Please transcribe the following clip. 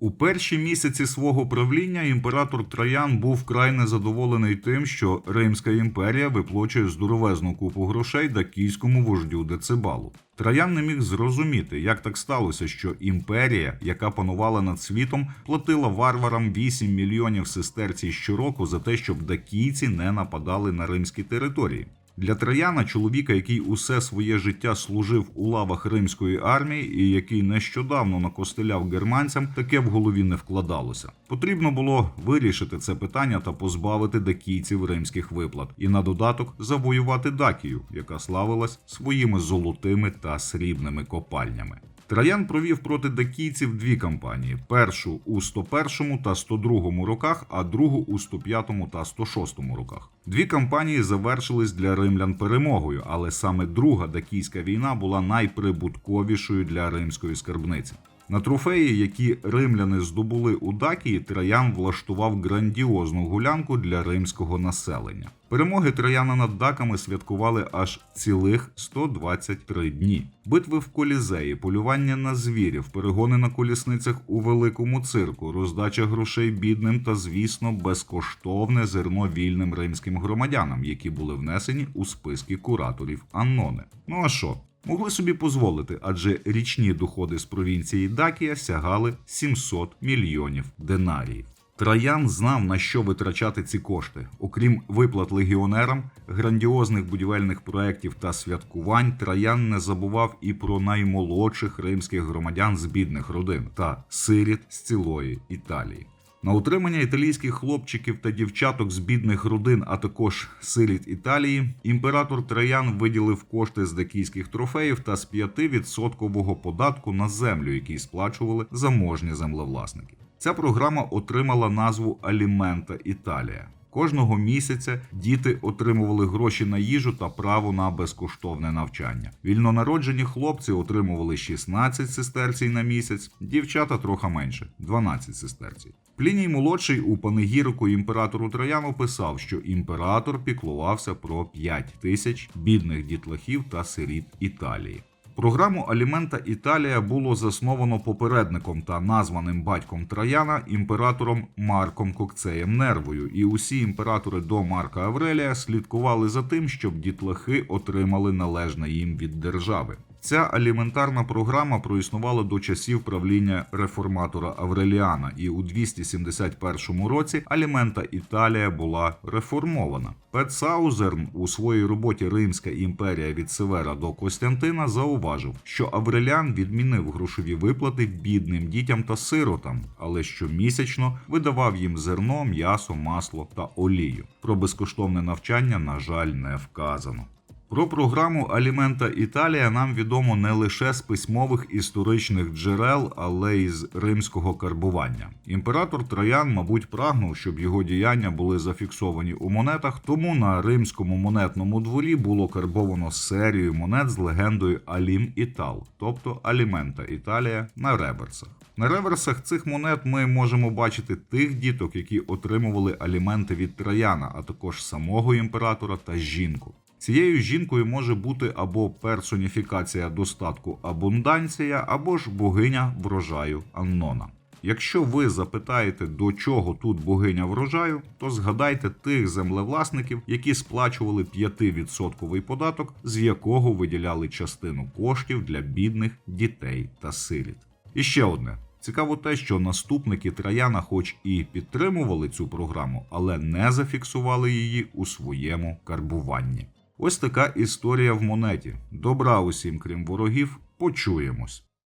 У перші місяці свого правління імператор Троян був вкрай незадоволений тим, що Римська імперія виплачує здоровезну купу грошей дакійському вождю Децибалу. Троян не міг зрозуміти, як так сталося, що імперія, яка панувала над світом, платила варварам 8 мільйонів сестерцій щороку за те, щоб дакійці не нападали на римські території. Для Трояна, чоловіка, який усе своє життя служив у лавах римської армії і який нещодавно накостеляв германцям, таке в голові не вкладалося. Потрібно було вирішити це питання та позбавити дакійців римських виплат, і на додаток завоювати Дакію, яка славилась своїми золотими та срібними копальнями. Троян провів проти дакійців дві кампанії: першу у 101 та 102 роках, а другу у 105 та 106 роках. Дві кампанії завершились для римлян перемогою, але саме друга дакійська війна була найприбутковішою для римської скарбниці. На трофеї, які римляни здобули у Дакії, Троян влаштував грандіозну гулянку для римського населення. Перемоги Трояна над даками святкували аж цілих 123 дні. Битви в колізеї, полювання на звірів, перегони на колісницях у великому цирку, роздача грошей бідним та, звісно, безкоштовне зерно вільним римським громадянам, які були внесені у списки кураторів Аннони. Ну а що? Могли собі дозволити, адже річні доходи з провінції Дакія сягали 700 мільйонів динаріїв. Троян знав на що витрачати ці кошти. Окрім виплат легіонерам, грандіозних будівельних проєктів та святкувань, Троян не забував і про наймолодших римських громадян з бідних родин та сиріт з цілої Італії. На утримання італійських хлопчиків та дівчаток з бідних родин, а також сиріт Італії, імператор Траян виділив кошти з дакійських трофеїв та з 5% податку на землю, який сплачували заможні землевласники. Ця програма отримала назву Алімента Італія. Кожного місяця діти отримували гроші на їжу та право на безкоштовне навчання. Вільнонароджені хлопці отримували 16 сестерцій на місяць, дівчата трохи менше 12 сестерцій. Пліній молодший у панегірику імператору Трояну писав, що імператор піклувався про 5 тисяч бідних дітлахів та сиріт Італії. Програму Алімента Італія було засновано попередником та названим батьком Трояна імператором Марком Кокцеєм Нервою, і усі імператори до Марка Аврелія слідкували за тим, щоб дітлахи отримали належне їм від держави. Ця аліментарна програма проіснувала до часів правління реформатора Авреліана, і у 271 році алімента Італія була реформована. Пет Саузерн у своїй роботі Римська імперія від Севера до Костянтина зауважив, що Авреліан відмінив грошові виплати бідним дітям та сиротам, але щомісячно видавав їм зерно, м'ясо, масло та олію. Про безкоштовне навчання, на жаль, не вказано. Про програму Алімента Італія нам відомо не лише з письмових історичних джерел, але й з римського карбування. Імператор Троян, мабуть, прагнув, щоб його діяння були зафіксовані у монетах, тому на римському монетному дворі було карбовано серію монет з легендою Алім Італ, тобто Алімента Італія на реверсах. На реверсах цих монет ми можемо бачити тих діток, які отримували аліменти від Трояна, а також самого імператора та жінку. Цією жінкою може бути або персоніфікація достатку абунданція, або ж богиня врожаю Аннона. Якщо ви запитаєте, до чого тут богиня врожаю, то згадайте тих землевласників, які сплачували 5% податок, з якого виділяли частину коштів для бідних дітей та сиріт. І ще одне. Цікаво те, що наступники Трояна, хоч і підтримували цю програму, але не зафіксували її у своєму карбуванні. Ось така історія в монеті. Добра усім, крім ворогів, почуємось.